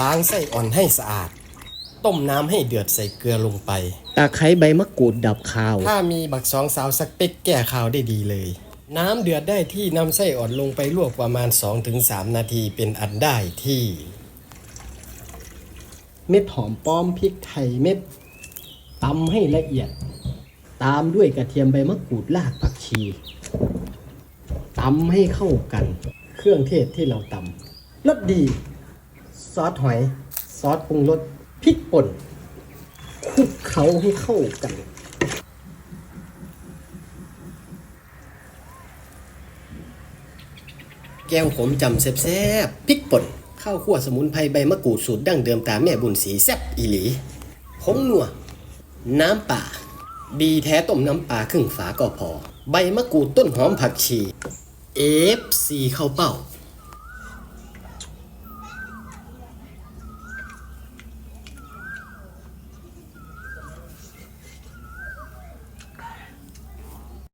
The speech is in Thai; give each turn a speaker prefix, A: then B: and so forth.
A: ล้างไส้อ่อนให้สะอาด ต้มน้ำให้เดือดใส่เกลือลงไป
B: ตะไคร้ใบมะกรูดดับคาว
A: ถ้ามีบักสองสาวสักเป๊กแก้ข่าวได้ดีเลย น้ำเดือดได้ที่นำไส้อ่อนลงไปลวกประมาณ 2-3 นาทีเป็นอันได้ที่ เม็ดหอมป้อมพริกไทยเม็ดตำให้ละเอียด ตามด้วยกระเทียมใบมะกรูดรากผักชีตำให้เข้ากัน เครื่องเทศที่เราตำรสดี ซอสหอย ซอสปรุงรสพริกป่นคลุกเคล้าให้เข้ากัน แก้วขมจำแซ่บๆพริกป่น ข้าวคั่วสมุนไพรใบมะกรูดสูตรดั้งเดิมตามแม่บุญสีแซ่บอีหลีผงนัว น้ำป่า ดีแท้ต้มน้ำปลาครึ่งฝาก็พอ ใบมะกรูดต้นหอมผักชี เอฟซีข้าวเป้า